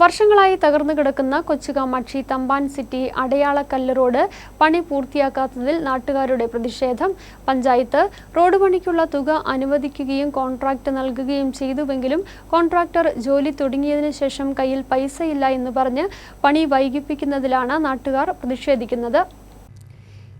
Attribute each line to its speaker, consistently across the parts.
Speaker 1: വർഷങ്ങളായി തകർന്നു കിടക്കുന്ന കൊച്ചുകാമാക്ഷി തമ്പാൻ സിറ്റി അടയാളക്കല്ല് റോഡ് പണി പൂർത്തിയാക്കാത്തതിൽ നാട്ടുകാരുടെ പ്രതിഷേധം. പഞ്ചായത്ത് റോഡ് പണിക്കുള്ള തുക അനുവദിക്കുകയും കോൺട്രാക്ട് നൽകുകയും ചെയ്തുവെങ്കിലും കോൺട്രാക്ടർ ജോലി തുടങ്ങിയതിനു ശേഷം കയ്യിൽ പൈസയില്ല എന്ന് പറഞ്ഞ് പണി വൈകിപ്പിക്കുന്നതിലാണ് നാട്ടുകാർ പ്രതിഷേധിക്കുന്നത്.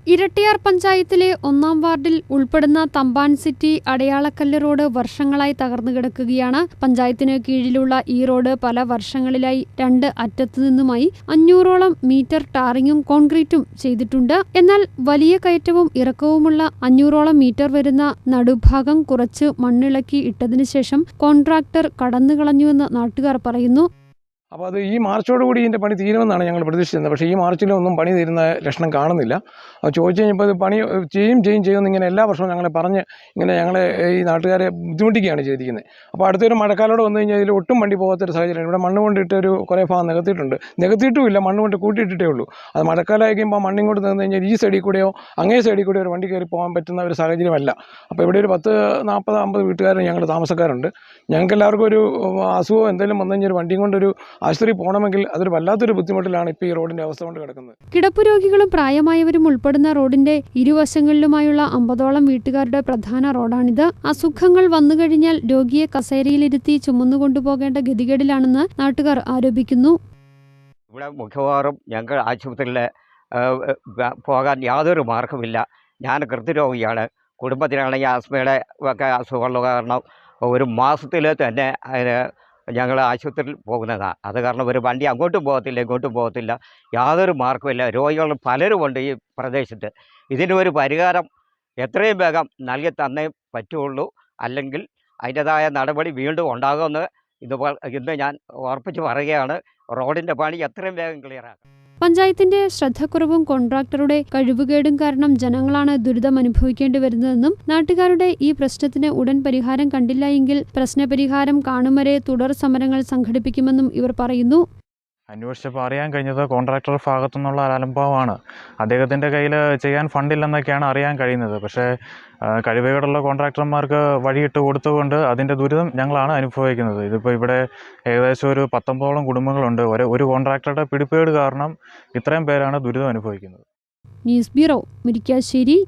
Speaker 1: ഇരട്ടിയാർ പഞ്ചായത്തിലെ ഒന്നാം വാർഡിൽ ഉൾപ്പെടുന്ന തമ്പാൻ സിറ്റി അടയാളക്കല്ല് റോഡ് വർഷങ്ങളായി തകർന്നു കിടക്കുകയാണ്. പഞ്ചായത്തിന് കീഴിലുള്ള ഈ റോഡ് പല വർഷങ്ങളിലായി രണ്ട് അറ്റത്തു നിന്നുമായി അഞ്ഞൂറോളം മീറ്റർ ടാറിങ്ങും കോൺക്രീറ്റും ചെയ്തിട്ടുണ്ട്. എന്നാൽ വലിയ കയറ്റവും ഇറക്കവുമുള്ള അഞ്ഞൂറോളം മീറ്റർ വരുന്ന നടുഭാഗം കുറച്ച് മണ്ണിളക്കി ഇട്ടതിനു ശേഷം കോൺട്രാക്ടർ കടന്നുകളഞ്ഞുവെന്ന് നാട്ടുകാർ പറയുന്നു.
Speaker 2: അപ്പോൾ അത് ഈ മാർച്ചോടുകൂടി ഇതിന്റെ പണി തീരുമെന്നാണ് ഞങ്ങൾ പ്രതീക്ഷിച്ചിരുന്നത്. പക്ഷേ ഈ മാർച്ചിലൊന്നും പണി തീരുന്ന ലക്ഷണം കാണുന്നില്ല. അത് ചോദിച്ചു കഴിഞ്ഞപ്പോൾ ഇത് പണി ചെയ്യും ചെയ്യും ചെയ്യും ഇങ്ങനെ എല്ലാ വർഷവും ഞങ്ങളെ പറഞ്ഞ് ഇങ്ങനെ ഞങ്ങളെ ഈ നാട്ടുകാരെ ബുദ്ധിമുട്ടിക്കുകയാണ് ചെയ്തിരിക്കുന്നത്. അപ്പോൾ അടുത്തൊരു മഴക്കാലോട് വന്നു കഴിഞ്ഞാൽ ഇതിൽ ഒട്ടും വണ്ടി പോകാത്തൊരു സാഹചര്യമാണ് ഇവിടെ മണ്ണ് കൊണ്ടിട്ട് ഒരു കുറേ ഭാഗം നികത്തിയിട്ടുണ്ട്. നികത്തിയിട്ടുമില്ല മണ്ണ് കൊണ്ട് കൂട്ടിയിട്ടിട്ടേ ഉള്ളൂ. അത് മഴക്കാലമായി കഴിയുമ്പോൾ കൊണ്ട് നിന്ന് കഴിഞ്ഞാൽ ഈ സൈഡിൽ കൂടെയോ അങ്ങേ സൈഡിൽ കൂടെയോ ഒരു വണ്ടി കയറി പോകാൻ പറ്റുന്ന ഒരു സാഹചര്യമല്ല. അപ്പോൾ ഇവിടെ ഒരു പത്ത് നാൽപ്പത് അമ്പത് വീട്ടുകാരും ഞങ്ങൾ താമസക്കാരുണ്ട്. ഞങ്ങൾക്ക് എല്ലാവർക്കും ഒരു അസുഖം എന്തെങ്കിലും വന്നു കഴിഞ്ഞാൽ ഒരു വണ്ടിയും കൊണ്ടൊരു ആശുപത്രി പോകണമെങ്കിൽ അതൊരു വല്ലാത്തൊരു ബുദ്ധിമുട്ടിലാണ് ഇപ്പോൾ ഈ റോഡിന്റെ അവസ്ഥ കൊണ്ട് കിടക്കുന്നത്.
Speaker 1: കിടപ്പു രോഗികളും പ്രായമായവരും ഉൾപ്പെടുന്ന റോഡിന്റെ ഇരുവശങ്ങളിലുമായുള്ള അമ്പതോളം വീട്ടുകാരുടെ പ്രധാന റോഡാണിത്. അസുഖങ്ങൾ വന്നുകഴിഞ്ഞാൽ രോഗിയെ കസേരയിലിരുത്തി ചുമന്നുകൊണ്ടുപോകേണ്ട ഗതികേടിലാണെന്ന് നാട്ടുകാർ ആരോപിക്കുന്നു.
Speaker 3: ഇവിടെ മിക്കവാറും ഞങ്ങൾ ആശുപത്രിയിൽ പോകാൻ യാതൊരു മാർഗമില്ല ഞാൻ കൃത്യരോഗിയാണ്. കുടുംബത്തിനാണെങ്കിൽ ആസ്മയുടെ ഒക്കെ അസുഖമുള്ള കാരണം ഒരു മാസത്തിൽ തന്നെ അതിന് ഞങ്ങൾ ആശുപത്രിയിൽ പോകുന്നതാണ് അത് കാരണം ഒരു വണ്ടി അങ്ങോട്ടും പോകത്തില്ല ഇങ്ങോട്ടും പോകത്തില്ല. യാതൊരു മാർക്കുമില്ല രോഗികൾ പലരുമുണ്ട് ഈ പ്രദേശത്ത്. ഒരു പരിഹാരം എത്രയും വേഗം നൽകി തന്നേ പറ്റുള്ളൂ. അല്ലെങ്കിൽ അതിന്റെതായ നടപടി വീണ്ടും ഉണ്ടാകുമെന്ന് ഇന്ന് ഇന്ന് ഞാൻ ഉറപ്പിച്ച് പറയുകയാണ്. റോഡിന്റെ പണി എത്രയും വേഗം ക്ലിയറാക്കാം
Speaker 1: പഞ്ചായത്തിന്റെ ശ്രദ്ധക്കുറവും കോൺട്രാക്ടറുടെ കഴിവുകേടും കാരണം ജനങ്ങളാണ് ദുരിതം അനുഭവിക്കേണ്ടി വരുന്നതെന്നും നാട്ടുകാരുടെ ഈ പ്രശ്നത്തിന് ഉടൻ പരിഹാരം കണ്ടില്ല എങ്കിൽ പ്രശ്നപരിഹാരം കാണും വരെ തുടർ സമരങ്ങൾ സംഘടിപ്പിക്കുമെന്നും ഇവർ പറയുന്നു
Speaker 4: അന്വേഷിച്ചപ്പോൾ അറിയാൻ കഴിഞ്ഞത് കോൺട്രാക്ടർ ഭാഗത്തു നിന്നുള്ള അലംഭാവമാണ്. അദ്ദേഹത്തിന്റെ കയ്യിൽ ചെയ്യാൻ ഫണ്ടില്ലെന്നൊക്കെയാണ് അറിയാൻ കഴിയുന്നത്. പക്ഷേ കഴിവുകളുള്ള കോൺട്രാക്ടർമാർക്ക് വഴിയിട്ട് കൊടുത്തുകൊണ്ട് അതിന്റെ ദുരിതം ഞങ്ങളാണ് അനുഭവിക്കുന്നത്. ഇതിപ്പോൾ ഇവിടെ ഏകദേശം ഒരു പത്തൊമ്പതോളം കുടുംബങ്ങളുണ്ട്. ഒരു ഒരു കോൺട്രാക്ടറുടെ പിടിപ്പേട് കാരണം ഇത്രയും പേരാണ് ദുരിതം അനുഭവിക്കുന്നത്.
Speaker 1: News bureau Murickassery.